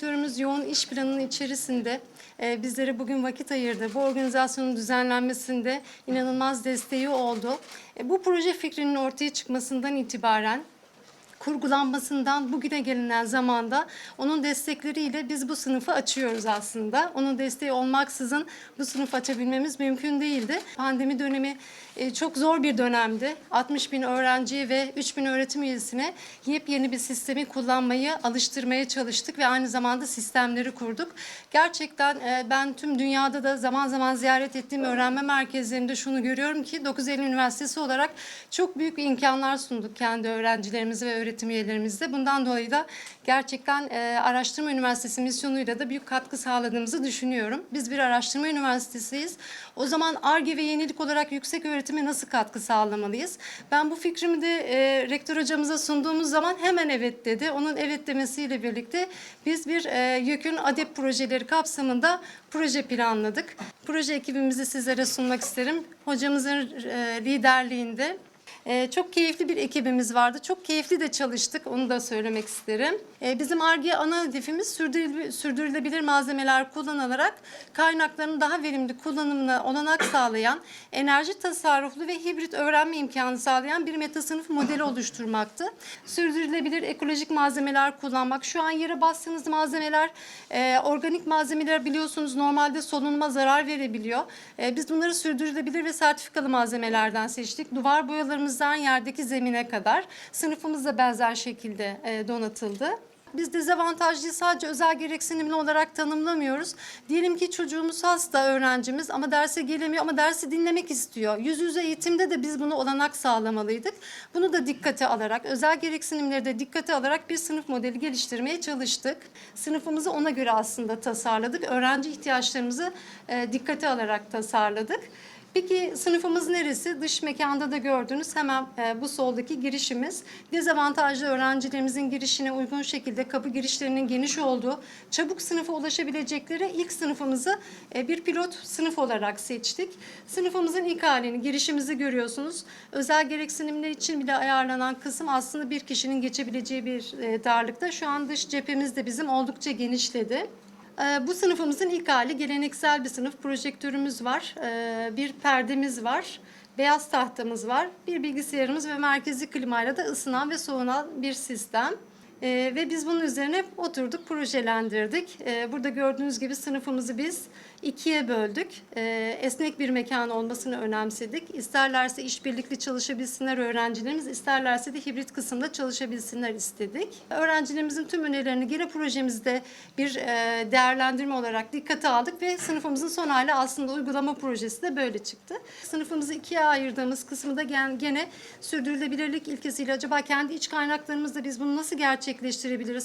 rektörümüz yoğun iş planının içerisinde e, bizlere bugün vakit ayırdı. Bu organizasyonun düzenlenmesinde inanılmaz desteği oldu. E, bu proje fikrinin ortaya çıkmasından itibaren kurgulanmasından bugüne gelinen zamanda onun destekleriyle biz bu sınıfı açıyoruz aslında. Onun desteği olmaksızın bu sınıf açabilmemiz mümkün değildi. Pandemi dönemi e, çok zor bir dönemdi. 60 bin öğrenci ve 3 bin öğretim üyesine yepyeni bir sistemi kullanmayı, alıştırmaya çalıştık ve aynı zamanda sistemleri kurduk. Gerçekten e, ben tüm dünyada da zaman zaman ziyaret ettiğim öğrenme merkezlerinde şunu görüyorum ki 9 Eylül Üniversitesi olarak çok büyük imkanlar sunduk kendi öğrencilerimize ve öğretim üyelerimizle. Bundan dolayı da gerçekten e, Araştırma Üniversitesi misyonuyla da büyük katkı sağladığımızı düşünüyorum. Biz bir araştırma üniversitesiyiz. O zaman ARGE ve yenilik olarak yüksek öğretime nasıl katkı sağlamalıyız? Ben bu fikrimi de e, rektör hocamıza sunduğumuz zaman hemen evet dedi. Onun evet demesiyle birlikte biz bir e, YÖK'ün ADEP projeleri kapsamında proje planladık. Proje ekibimizi sizlere sunmak isterim. Hocamızın e, liderliğinde ee, çok keyifli bir ekibimiz vardı. Çok keyifli de çalıştık. Onu da söylemek isterim. Ee, bizim ARGE ana hedefimiz sürdürülebilir, malzemeler kullanılarak kaynakların daha verimli kullanımına olanak sağlayan, enerji tasarruflu ve hibrit öğrenme imkanı sağlayan bir meta sınıf modeli oluşturmaktı. Sürdürülebilir ekolojik malzemeler kullanmak. Şu an yere bastığınız malzemeler, e, organik malzemeler biliyorsunuz normalde solunuma zarar verebiliyor. E, biz bunları sürdürülebilir ve sertifikalı malzemelerden seçtik. Duvar boyalarımızdan yerdeki zemine kadar sınıfımız da benzer şekilde e, donatıldı. Biz dezavantajlıyı sadece özel gereksinimli olarak tanımlamıyoruz. Diyelim ki çocuğumuz hasta öğrencimiz ama derse gelemiyor ama dersi dinlemek istiyor. Yüz yüze eğitimde de biz bunu olanak sağlamalıydık. Bunu da dikkate alarak, özel gereksinimleri de dikkate alarak bir sınıf modeli geliştirmeye çalıştık. Sınıfımızı ona göre aslında tasarladık. Öğrenci ihtiyaçlarımızı e, dikkate alarak tasarladık. Peki sınıfımız neresi? Dış mekanda da gördüğünüz hemen e, bu soldaki girişimiz. Dezavantajlı öğrencilerimizin girişine uygun şekilde kapı girişlerinin geniş olduğu, çabuk sınıfa ulaşabilecekleri ilk sınıfımızı e, bir pilot sınıf olarak seçtik. Sınıfımızın ilk halini, girişimizi görüyorsunuz. Özel gereksinimler için bile ayarlanan kısım aslında bir kişinin geçebileceği bir e, darlıkta. Şu an dış cephemiz de bizim oldukça genişledi. Ee, Bu sınıfımızın ilk hali geleneksel bir sınıf. Projektörümüz var, ee, bir perdemiz var, beyaz tahtamız var, bir bilgisayarımız ve merkezi klimayla da ısınan ve soğunan bir sistem. Ee, ve biz bunun üzerine oturduk, projelendirdik. Ee, burada gördüğünüz gibi sınıfımızı biz ikiye böldük. Ee, esnek bir mekan olmasını önemsedik. İsterlerse işbirlikli çalışabilsinler öğrencilerimiz, isterlerse de hibrit kısımda çalışabilsinler istedik. Öğrencilerimizin tüm önerilerini gene projemizde bir e, değerlendirme olarak dikkate aldık ve sınıfımızın son hali aslında uygulama projesi de böyle çıktı. Sınıfımızı ikiye ayırdığımız kısmı da gen- gene sürdürülebilirlik ilkesiyle acaba kendi iç kaynaklarımızla biz bunu nasıl gerçekleştirebiliriz?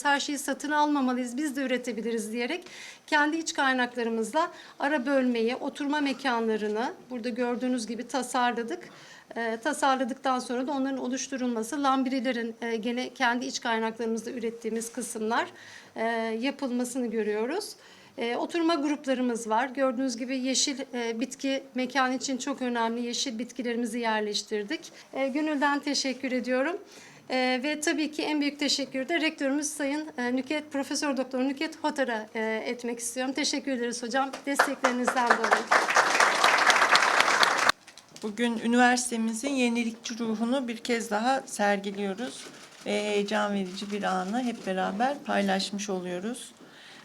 Her şeyi satın almamalıyız, biz de üretebiliriz diyerek kendi iç kaynaklarımızla ara bölmeyi, oturma mekanlarını burada gördüğünüz gibi tasarladık. E, tasarladıktan sonra da onların oluşturulması, lambrilerin e, gene kendi iç kaynaklarımızda ürettiğimiz kısımlar e, yapılmasını görüyoruz. E, oturma gruplarımız var. Gördüğünüz gibi yeşil bitki mekan için çok önemli yeşil bitkilerimizi yerleştirdik. E, gönülden teşekkür ediyorum. E, ve tabii ki en büyük teşekkür de rektörümüz Sayın e, Nüket, Profesör Doktor Nüket Hotar'a e, etmek istiyorum. Teşekkür ederiz hocam desteklerinizden dolayı. Bugün üniversitemizin yenilikçi ruhunu bir kez daha sergiliyoruz ve heyecan verici bir anı hep beraber paylaşmış oluyoruz.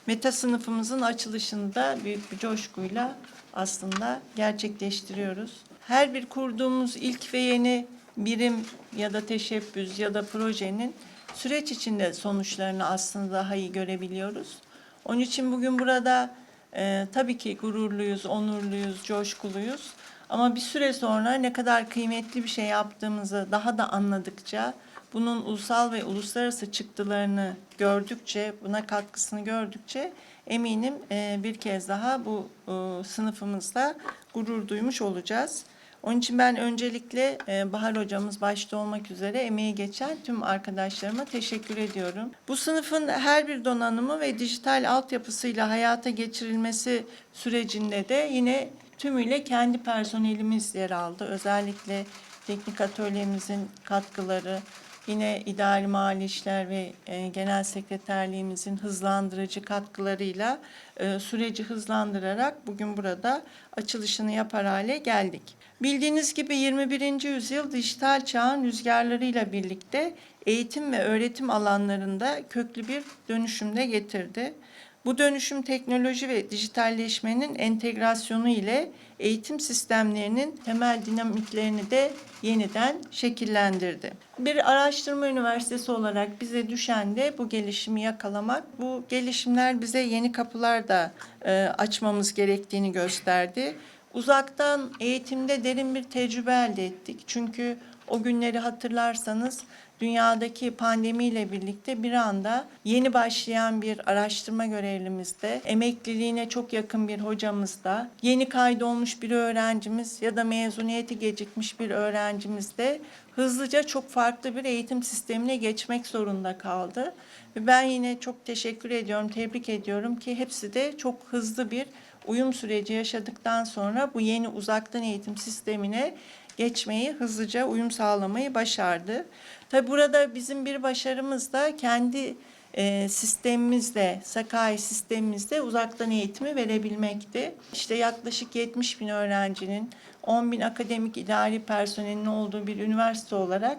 Meta sınıfımızın açılışını da büyük bir coşkuyla aslında gerçekleştiriyoruz. Her bir kurduğumuz ilk ve yeni birim ya da teşebbüs ya da projenin süreç içinde sonuçlarını aslında daha iyi görebiliyoruz. Onun için bugün burada e, tabii ki gururluyuz, onurluyuz, coşkuluyuz. Ama bir süre sonra ne kadar kıymetli bir şey yaptığımızı daha da anladıkça, bunun ulusal ve uluslararası çıktılarını gördükçe, buna katkısını gördükçe eminim e, bir kez daha bu e, sınıfımızda gurur duymuş olacağız. Onun için ben öncelikle e, Bahar hocamız başta olmak üzere emeği geçen tüm arkadaşlarıma teşekkür ediyorum. Bu sınıfın her bir donanımı ve dijital altyapısıyla hayata geçirilmesi sürecinde de yine tümüyle kendi personelimiz yer aldı. Özellikle teknik atölyemizin katkıları, yine İdari Mali İşler ve e, Genel Sekreterliğimizin hızlandırıcı katkılarıyla e, süreci hızlandırarak bugün burada açılışını yapar hale geldik. Bildiğiniz gibi 21. yüzyıl dijital çağın rüzgarlarıyla birlikte eğitim ve öğretim alanlarında köklü bir dönüşümde getirdi. Bu dönüşüm teknoloji ve dijitalleşmenin entegrasyonu ile eğitim sistemlerinin temel dinamiklerini de yeniden şekillendirdi. Bir araştırma üniversitesi olarak bize düşen de bu gelişimi yakalamak. Bu gelişimler bize yeni kapılar da e, açmamız gerektiğini gösterdi. Uzaktan eğitimde derin bir tecrübe elde ettik. Çünkü o günleri hatırlarsanız dünyadaki pandemiyle birlikte bir anda yeni başlayan bir araştırma görevlimizde, emekliliğine çok yakın bir hocamızda, yeni kaydolmuş bir öğrencimiz ya da mezuniyeti gecikmiş bir öğrencimiz de hızlıca çok farklı bir eğitim sistemine geçmek zorunda kaldı. Ve ben yine çok teşekkür ediyorum, tebrik ediyorum ki hepsi de çok hızlı bir uyum süreci yaşadıktan sonra bu yeni uzaktan eğitim sistemine geçmeyi, hızlıca uyum sağlamayı başardı. Tabi burada bizim bir başarımız da kendi e, sistemimizde, Sakai sistemimizde uzaktan eğitimi verebilmekti. İşte yaklaşık 70 bin öğrencinin, 10 bin akademik idari personelin olduğu bir üniversite olarak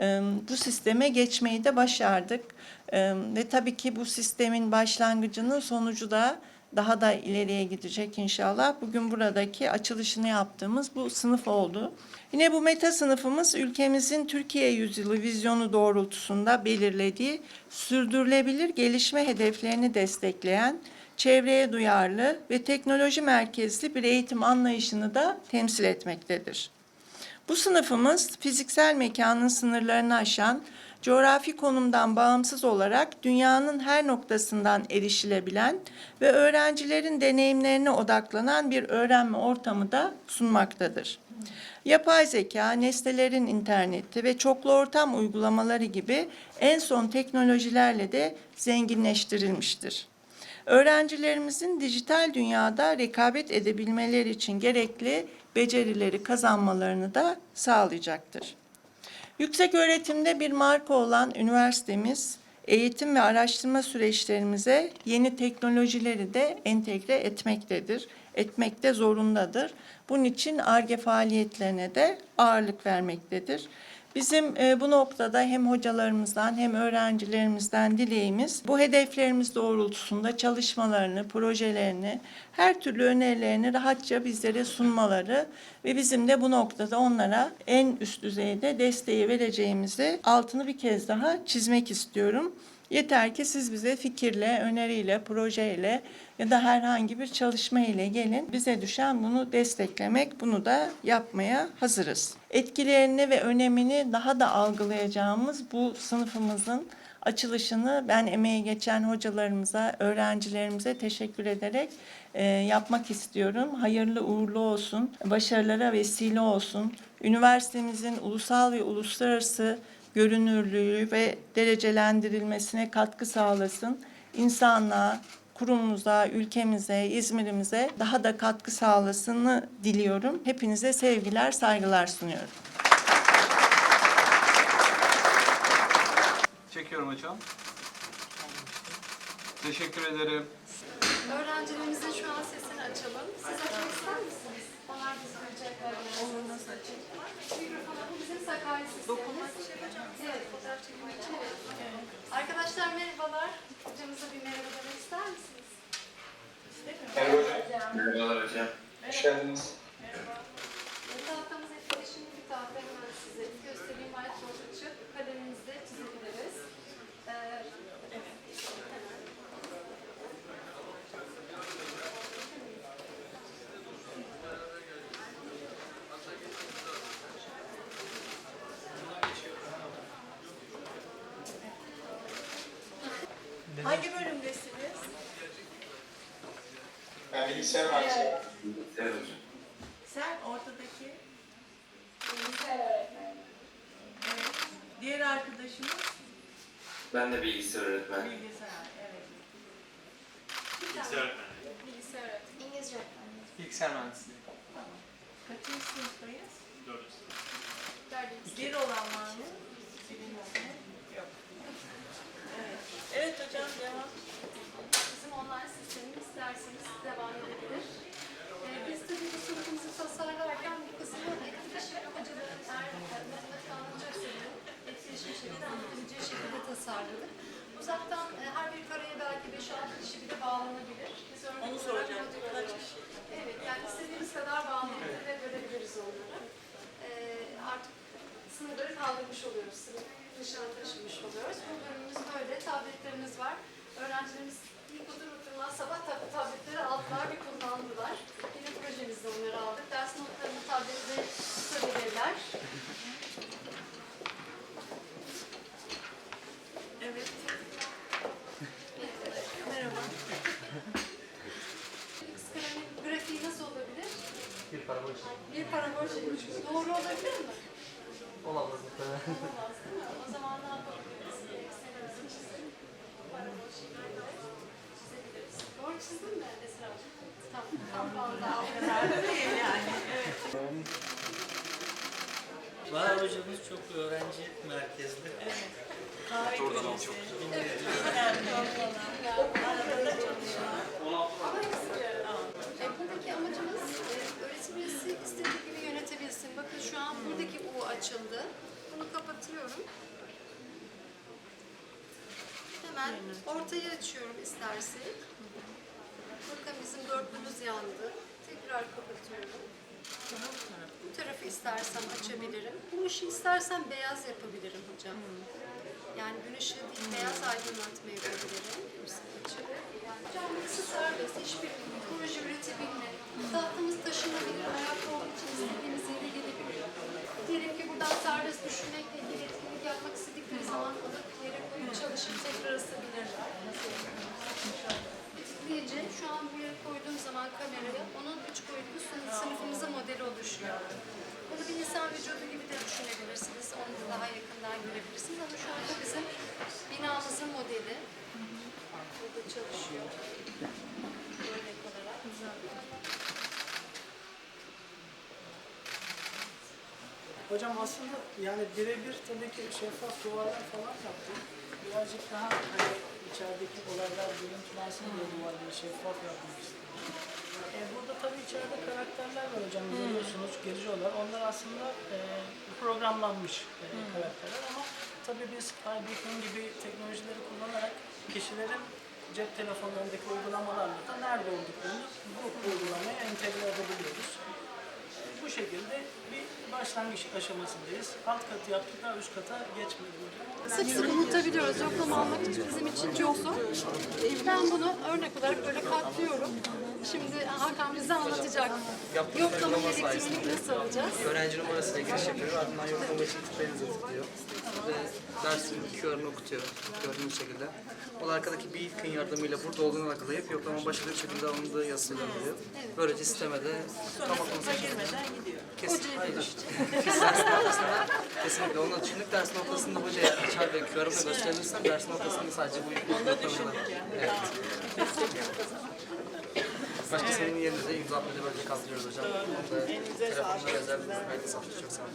e, bu sisteme geçmeyi de başardık. E, ve tabii ki bu sistemin başlangıcının sonucu da daha da ileriye gidecek inşallah. Bugün buradaki açılışını yaptığımız bu sınıf oldu. Yine bu meta sınıfımız ülkemizin Türkiye yüzyılı vizyonu doğrultusunda belirlediği sürdürülebilir gelişme hedeflerini destekleyen çevreye duyarlı ve teknoloji merkezli bir eğitim anlayışını da temsil etmektedir. Bu sınıfımız fiziksel mekanın sınırlarını aşan, coğrafi konumdan bağımsız olarak dünyanın her noktasından erişilebilen ve öğrencilerin deneyimlerine odaklanan bir öğrenme ortamı da sunmaktadır. Yapay zeka, nesnelerin interneti ve çoklu ortam uygulamaları gibi en son teknolojilerle de zenginleştirilmiştir. Öğrencilerimizin dijital dünyada rekabet edebilmeleri için gerekli becerileri kazanmalarını da sağlayacaktır. Yüksek öğretimde bir marka olan üniversitemiz eğitim ve araştırma süreçlerimize yeni teknolojileri de entegre etmektedir. Etmekte zorundadır. Bunun için ARGE faaliyetlerine de ağırlık vermektedir. Bizim e, bu noktada hem hocalarımızdan hem öğrencilerimizden dileğimiz bu hedeflerimiz doğrultusunda çalışmalarını, projelerini, her türlü önerilerini rahatça bizlere sunmaları ve bizim de bu noktada onlara en üst düzeyde desteği vereceğimizi altını bir kez daha çizmek istiyorum. Yeter ki siz bize fikirle, öneriyle, projeyle ya da herhangi bir çalışma ile gelin. Bize düşen bunu desteklemek, bunu da yapmaya hazırız. Etkilerini ve önemini daha da algılayacağımız bu sınıfımızın açılışını ben emeği geçen hocalarımıza, öğrencilerimize teşekkür ederek e, yapmak istiyorum. Hayırlı uğurlu olsun, başarılara vesile olsun. Üniversitemizin ulusal ve uluslararası görünürlüğü ve derecelendirilmesine katkı sağlasın. İnsanlığa, kurumumuza, ülkemize, İzmir'imize daha da katkı sağlasını diliyorum. Hepinize sevgiler, saygılar sunuyorum. Çekiyorum hocam. Teşekkür ederim. Öğrencilerimizin şu an sesini açalım. Siz açmak ister misiniz? Olur nasıl bizim Sakarya. Evet, fotoğraf için. Arkadaşlar merhabalar. Hocamıza bir merhaba demek ister misiniz? Merhaba hocam. Merhabalar hocam. Hoş geldiniz. Bu tahtamız etkileşimli bir tahta hemen size göstereyim. Whiteboard açıp kaleminizle çizebiliriz. Ee, evet. Hemen. Hangi bölümdesiniz? Ben bilgisayar mühendisiyim. Evet hocam. Sen ortadaki. Evet. Diğer arkadaşımız Ben de bilgisayar öğretmeni. bilgisayar. Evet. Bilgisayar öğretmeni. İngilizce öğretmeni. Bilgisayar mühendisliği. Kaçıncı sınıftayız? Dördüncü Dördüncü. Bir olan var mı? Yok. Hocam devam. Bizim online sistemimiz isterseniz devam edebilir. Ee, biz tabii bu sınıfımızı tasarlarken bu kısmı etkileşim hocaların eğer matematik anlatacaksa da etkileşim şekilde anlatabileceği şekilde tasarladık. Uzaktan e, her bir kareye belki 5-6 kişi bile bağlanabilir. Biz örnek Onu soracağım. Kaç kişi? Evet, yani istediğimiz kadar bağlanabilir ve bölebiliriz onları. Ee, artık sınırları kaldırmış oluyoruz, sınıf dışına taşımış oluyoruz. Bu bölümümüz böyle, tabletlerimiz var. Öğrencilerimiz ilk otur oturmaz sabah tab- tabletleri aldılar ve kullandılar. Yine projemizde onları aldık. Ders notlarını tablette tutabilirler. Evet. Merhaba. Skalenin grafiği nasıl olabilir? Bir parabol Bir parabol. Doğru olabilir mi? Olamaz. Olmaz değil mi? O zaman ne yapabiliriz? Eksen arası çizelim. Parabol şeklinde çizebiliriz. Doğru çizdin mi Esra? Tamam. Tam da. Değil yani. Evet. Bahar hocamız çok öğrenci merkezli. Kahve köşesi. Evet. Önemli olmalar. Arada çalışmalar. Ama hepsi bir arada. E, buradaki amacımız e, öğretim üyesi istediği gibi yönetebilsin. Bakın şu an buradaki U açıldı. Bunu kapatıyorum. Hemen ortaya açıyorum istersek. Bakın bizim dörtlümüz yandı. Tekrar kapatıyorum. Bu tarafı istersem açabilirim. Bu ışığı istersen beyaz yapabilirim hocam. Yani gün değil, beyaz aydınlatma yapabilirim. Hocam burası serbest, hiçbir proje üretebilme. Tahtamız taşınabilir, ayakta olduğu için istediğimiz yere gelebilir. Diyelim ki buradan serbest düşünmekle ilgili etkinlik yapmak istedikleri zaman alıp çalışıp tekrar ısıtabilirler. Tetikleyici şu an yere koyduğum zaman kameraya onun üç boyutlu sınıf, sınıfımızın modeli oluşuyor. Bunu bir insan vücudu gibi de düşünebilirsiniz. Onu da daha yakından görebilirsiniz ama şu anda bizim binamızın modeli burada çalışıyor. Örnek olarak. Hocam aslında yani birebir tabii ki şeffaf duvarlar falan yaptık. Birazcık daha hani içerideki olaylar görüntülensin diye duvarları şeffaf yapmak istedim. E, burada tabii içeride karakterler var hocam görüyorsunuz geziyorlar. Onlar aslında e, programlanmış e, karakterler ama tabii biz iBeacon gibi teknolojileri kullanarak kişilerin cep telefonlarındaki uygulamalarla da nerede olduklarını bu uygulamaya entegre edebiliyoruz. Bu şekilde başlangıç aşamasındayız. Alt katı yaptık daha üst kata geçmedik. Sık sık unutabiliyoruz. Yoklama almak için bizim için çok zor. Ben bunu örnek olarak böyle katlıyorum. Şimdi Hakan bize anlatacak. Yoklama elektronik nasıl alacağız? Öğrenci numarasıyla giriş yapıyor. Ardından yoklama için tıklayınca tıklıyor. Ve dersin QR'ını okutuyor gördüğünüz şekilde. O da arkadaki bir ilkin yardımıyla burada olduğunu algılayıp yoklama başladığı şekilde alındığı yazısıyla alıyor. Böylece sisteme de tam atlaması için Girmeden gidiyor. kesin. Aynen. Kesinlikle onu düşündük. Dersin ortasında hocaya içeride QR'ımı gösterirsem dersin ortasında sadece bu yani. Evet. Tamam. Başkasının yerine de imza atmayı böyle kaldırıyoruz hocam. Onu da telefonda rezerv belki satış çok sağ olun.